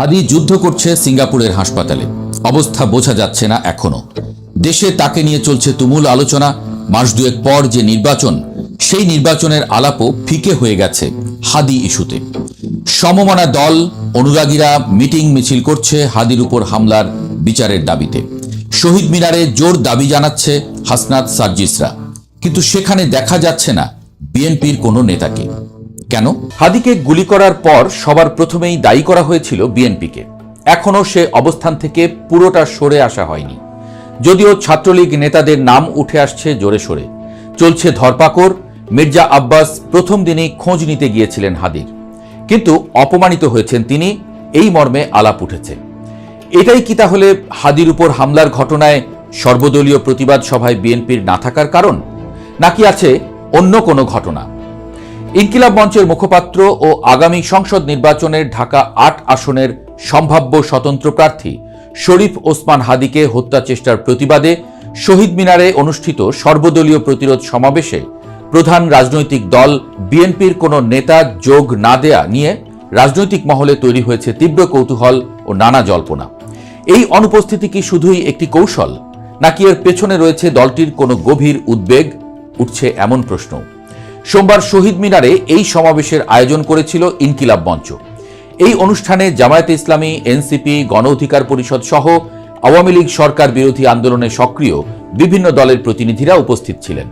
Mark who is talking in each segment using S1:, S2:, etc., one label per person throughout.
S1: হাদি যুদ্ধ করছে সিঙ্গাপুরের হাসপাতালে। অবস্থা বোঝা যাচ্ছে না এখনও। দেশে তাকে নিয়ে চলছে তুমুল আলোচনা। মাস দুয়েক পর যে নির্বাচন, সেই নির্বাচনের আলাপও ফিকে হয়ে গেছে হাদি ইস্যুতে। সমমনা দল, অনুরাগীরা মিটিং মিছিল করছে হাদির উপর হামলার বিচারের দাবিতে। শহীদ মিনারে জোর দাবি জানাচ্ছে হাসনাত সার্জিসরা। কিন্তু সেখানে দেখা যাচ্ছে না বিএনপির কোনো নেতাকে। কেন? হাদিকে গুলি করার পর সবার প্রথমেই দায়ী করা হয়েছিল বিএনপিকে। এখনও সে অবস্থান থেকে পুরোটা সরে আসা হয়নি। যদিও ছাত্রলীগ নেতাদের নাম উঠে আসছে জোরে সোরে। চলছে ধরপাকড়। মির্জা আব্বাস প্রথম দিনেই খোঁজ নিতে গিয়েছিলেন হাদির। কিন্তু অপমানিত হয়েছেন তিনি। এই মর্মে আলাপ উঠেছে। এটাই কি তাহলে হাদির উপর হামলার ঘটনায় সর্বদলীয় প্রতিবাদ সভায় বিএনপির না থাকার কারণ? নাকি আছে অন্য কোনো ঘটনা? ইনকিলাব মঞ্চের মুখপাত্র ও আগামী সংসদ নির্বাচনের ঢাকা আট আসনের সম্ভাব্য স্বতন্ত্র প্রার্থী শরীফ ওসমান হাদিকে হত্যা চেষ্টার প্রতিবাদে শহীদ মিনারে অনুষ্ঠিত সর্বদলীয় প্রতিরোধ সমাবেশে প্রধান রাজনৈতিক দল বিএনপির কোনো নেতা যোগ না দেয়া নিয়ে রাজনৈতিক মহলে তৈরি হয়েছে তীব্র কৌতূহল ও নানা জল্পনা। এই অনুপস্থিতি কি শুধুই একটি কৌশল, নাকি এর পেছনে রয়েছে দলটির কোনো গভীর উদ্বেগ? উঠছে এমন প্রশ্ন সোমবার শহীদ মিনারে এই সমাবেশের আয়োজন করেছিল ইনকিলাব মঞ্চ। এই অনুষ্ঠানে জামায়াতে ইসলামী, এনসিপি, গণ অধিকার পরিষদ সহ আওয়ামী লীগ সরকার বিরোধী আন্দোলনে সক্রিয় বিভিন্ন দলের প্রতিনিধিরা উপস্থিত ছিলেন।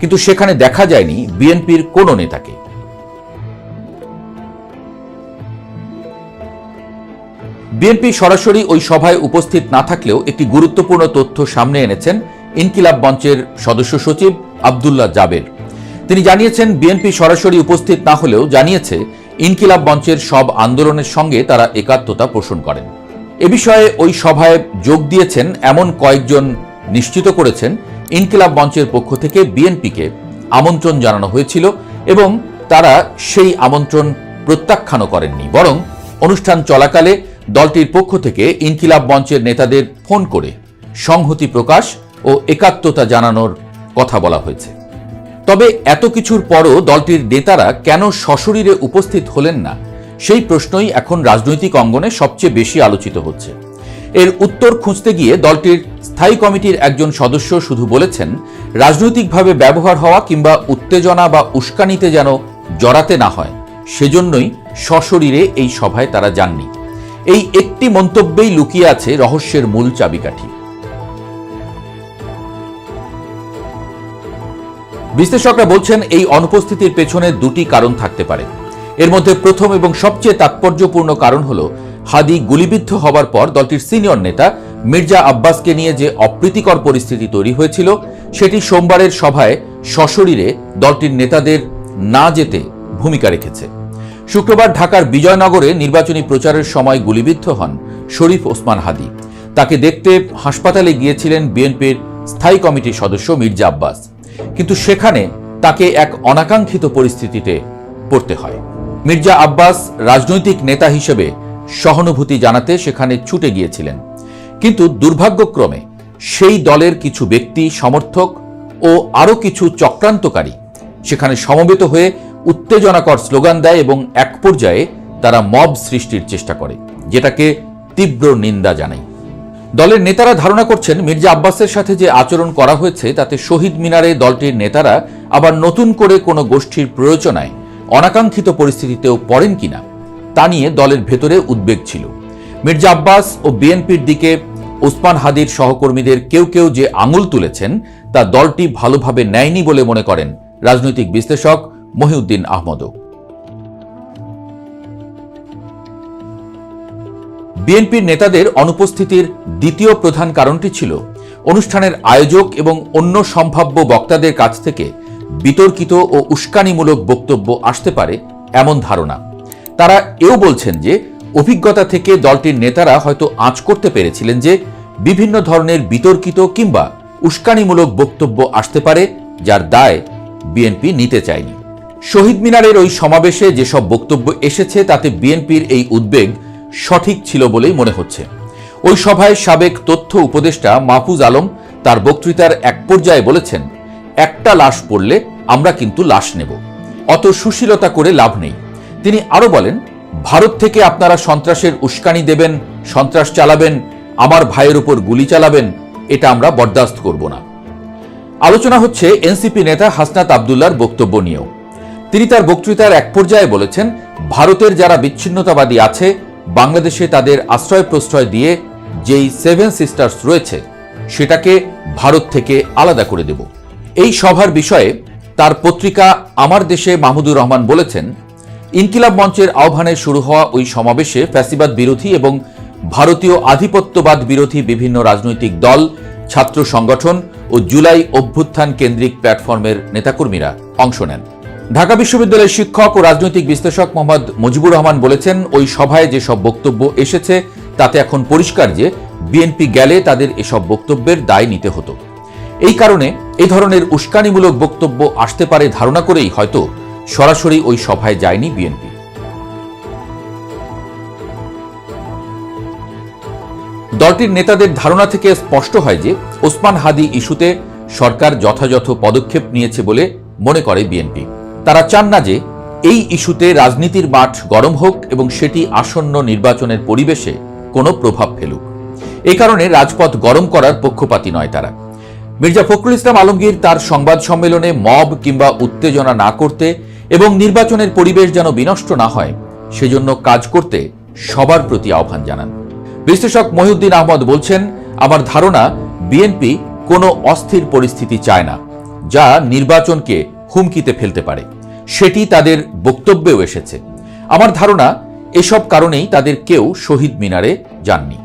S1: কিন্তু সেখানে দেখা যায়নি বিএনপির কোনো নেতাকে। বিএনপি সরাসরি ওই সভায় উপস্থিত না থাকলেও একটি গুরুত্বপূর্ণ তথ্য সামনে এনেছেন ইনকিলাব মঞ্চের সদস্য সচিব আবদুল্লাহ জাবের। তিনি জানিয়েছেন, বিএনপি সরাসরি উপস্থিত না হলেও জানিয়েছে, ইনকিলাব মঞ্চের সব আন্দোলনের সঙ্গে তারা একাত্মতা পোষণ করেন। এ বিষয়ে ওই সভায় যোগ দিয়েছেন এমন কয়েকজন নিশ্চিত করেছেন, ইনকিলাব মঞ্চের পক্ষ থেকে বিএনপিকে আমন্ত্রণ জানানো হয়েছিল এবং তারা সেই আমন্ত্রণ প্রত্যাখ্যানও করেননি। বরং অনুষ্ঠান চলাকালে দলটির পক্ষ থেকে ইনকিলাব মঞ্চের নেতাদের ফোন করে সংহতি প্রকাশ ও একাত্মতা জানানোর কথা বলা হয়েছে। তবে এত কিছুর পরও দলটির নেতারা কেন সশরীরে উপস্থিত হলেন না? সেই প্রশ্নই এখন রাজনৈতিক অঙ্গনে সবচেয়ে বেশি আলোচিত হচ্ছে। এর উত্তর খুঁজতে গিয়ে দলটির স্থায়ী কমিটির একজন সদস্য শুধু বলেছেন, রাজনৈতিকভাবে ব্যবহার হওয়া কিংবা উত্তেজনা বা উস্কানিতে যেন জড়াতে না হয়, সেজন্যই সশরীরে এই সভায় তারা যাননি। এই একটি মন্তব্যেই লুকিয়ে আছে রহস্যের মূল চাবিকাঠি। বিশ্লেষকরা বলছেন এই অনুপস্থিতির পেছনে দুটি কারণ থাকতে পারে। এর মধ্যে প্রথম এবং সবচেয়ে তাৎপর্যপূর্ণ কারণ হল, হাদি গুলিবিদ্ধ হবার পর দলটির সিনিয়র নেতা মির্জা আব্বাসকে নিয়ে যে অপ্রীতিকর পরিস্থিতি তৈরি হয়েছিল, সেটি সোমবারের সভায় সশরীরে দলটির নেতাদের না যেতে ভূমিকা রেখেছে। শুক্রবার ঢাকার বিজয়নগরে নির্বাচনী প্রচারের সময় গুলিবিদ্ধ হন শরীফ ওসমান হাদি। তাকে দেখতে হাসপাতালে গিয়েছিলেন বিএনপির স্থায়ী কমিটির সদস্য মির্জা আব্বাস। কিন্তু সেখানে তাকে এক অনাকাঙ্ক্ষিত পরিস্থিতিতে পড়তে হয়। মির্জা আব্বাস রাজনৈতিক নেতা হিসেবে সহানুভূতি জানাতে সেখানে ছুটে গিয়েছিলেন। কিন্তু দুর্ভাগ্যক্রমে সেই দলের কিছু ব্যক্তি, সমর্থক ও আরও কিছু চক্রান্তকারী সেখানে সমবেত হয়ে উত্তেজনাকর স্লোগান দেয় এবং এক পর্যায়ে তারা মব সৃষ্টির চেষ্টা করে, যেটাকে তীব্র নিন্দা জানায়। দলের নেতারা ধারণা করছেন মির্জা আব্বাসের সাথে যে আচরণ করা হয়েছে, তাতে শহীদ মিনারে দলটির নেতারা আবার নতুন করে কোনো গোষ্ঠীর প্রয়োজনায় অনাকাঙ্ক্ষিত পরিস্থিতিতেও পড়েন কিনা, তা নিয়ে দলের ভেতরে উদ্বেগ ছিল। মির্জা আব্বাস ও বিএনপির দিকে ওসমান হাদির সহকর্মীদের কেউ কেউ যে আঙুল তুলেছেন, তা দলটি ভালোভাবে নেয়নি বলে মনে করেন রাজনৈতিক বিশ্লেষক মহিউদ্দিন আহমদও। বিএনপির নেতাদের অনুপস্থিতির দ্বিতীয় প্রধান কারণটি ছিল অনুষ্ঠানের আয়োজক এবং অন্য সম্ভাব্য বক্তাদের কাছ থেকে বিতর্কিত ও উস্কানিমূলক বক্তব্য আসতে পারে এমন ধারণা। তারা এও বলছেন যে, অভিজ্ঞতা থেকে দলটির নেতারা হয়তো আঁচ করতে পেরেছিলেন যে, বিভিন্ন ধরনের বিতর্কিত কিংবা উস্কানিমূলক বক্তব্য আসতে পারে যার দায় বিএনপি নিতে চায়নি। শহীদ মিনারের ওই সমাবেশে যেসব বক্তব্য এসেছে তাতে বিএনপির এই উদ্বেগ সঠিক ছিল বলেই মনে হচ্ছে। ওই সভায় সাবেক তথ্য উপদেষ্টা মাহফুজ আলম তার বক্তৃতার এক পর্যায়ে বলেছেন, একটা লাশ পড়লে আমরা কিন্তু লাশ নেব। অত সুশীলতা করে লাভ নেই। তিনি আরও বলেন, ভারত থেকে আপনারা সন্ত্রাসের উস্কানি দেবেন, সন্ত্রাস চালাবেন, আমার ভাইয়ের উপর গুলি চালাবেন, এটা আমরা বরদাস্ত করব না। আলোচনা হচ্ছে এনসিপি নেতা হাসনাত আবদুল্লার বক্তব্য নিয়েও। তিনি তার বক্তৃতার এক পর্যায়ে বলেছেন, ভারতের যারা বিচ্ছিন্নতাবাদী আছে বাংলাদেশে তাদের আশ্রয় প্রশ্রয় দিয়ে যেই সেভেন সিস্টার্স রয়েছে, সেটাকে ভারত থেকে আলাদা করে দেব। এই সভার বিষয়ে তার পত্রিকা আমার দেশে মাহমুদুর রহমান বলেছেন, ইনকিলাব মঞ্চের আহ্বানে শুরু হওয়া ওই সমাবেশে ফ্যাসিবাদ বিরোধী এবং ভারতীয় আধিপত্যবাদ বিরোধী বিভিন্ন রাজনৈতিক দল, ছাত্র সংগঠন ও জুলাই অভ্যুত্থান কেন্দ্রিক প্ল্যাটফর্মের নেতাকর্মীরা অংশ নেন। ঢাকা বিশ্ববিদ্যালয়ের শিক্ষক ও রাজনৈতিক বিশ্লেষক মোহাম্মদ মুজিবুর রহমান বলেছেন, ওই সভায় যেসব বক্তব্য এসেছে, তাতে এখন পরিষ্কার যে বিএনপি গেলে তাদের এসব বক্তব্যের দায় নিতে হতো। এই কারণে এই ধরনের উস্কানিমূলক বক্তব্য আসতে পারে ধারণা করেই হয়তো সরাসরি ওই সভায় যায়নি বিএনপি। দলটির নেতাদের ধারণা থেকে স্পষ্ট হয় যে ওসমান হাদি ইস্যুতে সরকার যথাযথ পদক্ষেপ নিয়েছে বলে মনে করে বিএনপি। তারা চান না যে এই ইস্যুতে রাজনীতির মাঠ গরম হোক এবং সেটি আসন্ন নির্বাচনের পরিবেশে কোনো প্রভাব ফেলুক। এ কারণে রাজপথ গরম করার পক্ষপাতী নয় তারা। মির্জা ফখরুল ইসলাম আলমগীর তার সংবাদ সম্মেলনে মব কিংবা উত্তেজনা না করতে এবং নির্বাচনের পরিবেশ যেন বিনষ্ট না হয়, সেজন্য কাজ করতে সবার প্রতি আহ্বান জানান। বিশ্লেষক মহিউদ্দিন আহমদ বলছেন, আমার ধারণা, বিএনপি কোনো অস্থির পরিস্থিতি চায় না, যা নির্বাচনকে হুমকিতে ফেলতে পারে। সেটি তাদের বক্তব্যেও এসেছে। আমার ধারণা, এসব কারণেই তাদের কেউ শহীদ মিনারে যাননি।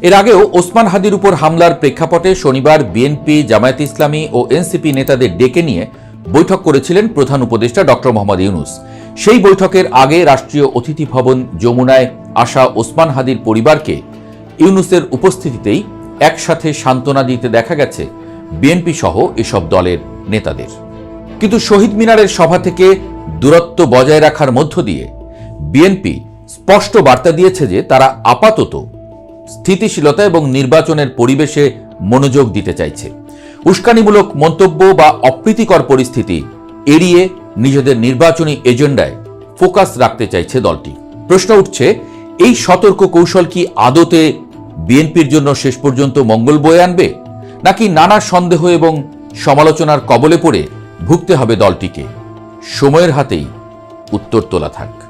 S1: এর আগেও ওসমান হাদির উপর হামলার প্রেক্ষাপটে শনিবার বিএনপি, জামায়াত ইসলামী ও এনসিপি নেতাদের ডেকে নিয়ে বৈঠক করেছিলেন প্রধান উপদেষ্টা ডক্টর মোহাম্মদ ইউনুস। সেই বৈঠকের আগে রাষ্ট্রীয় অতিথি ভবন যমুনায় আসা ওসমান হাদির পরিবারকে ইউনুসের উপস্থিতিতেই একসাথে সান্ত্বনা দিতে দেখা গেছে বিএনপি সহ এসব দলের নেতাদের। কিন্তু শহীদ মিনারের সভা থেকে দূরত্ব বজায় রাখার মধ্য দিয়ে বিএনপি স্পষ্ট বার্তা দিয়েছে যে তারা আপাতত স্থিতিশীলতা এবং নির্বাচনের পরিবেশে মনোযোগ দিতে চাইছে। উস্কানিমূলক মন্তব্য বা অপ্রীতিকর পরিস্থিতি এড়িয়ে নিজেদের নির্বাচনী এজেন্ডায় ফোকাস রাখতে চাইছে দলটি। প্রশ্ন উঠছে, এই সতর্ক কৌশল কি আদতে বিএনপির জন্য শেষ পর্যন্ত মঙ্গল বয়ে আনবে? নাকি নানা সন্দেহ এবং সমালোচনার কবলে পড়ে ভুগতে হবে দলটিকে। সময়ের হাতেই উত্তর তোলা থাক।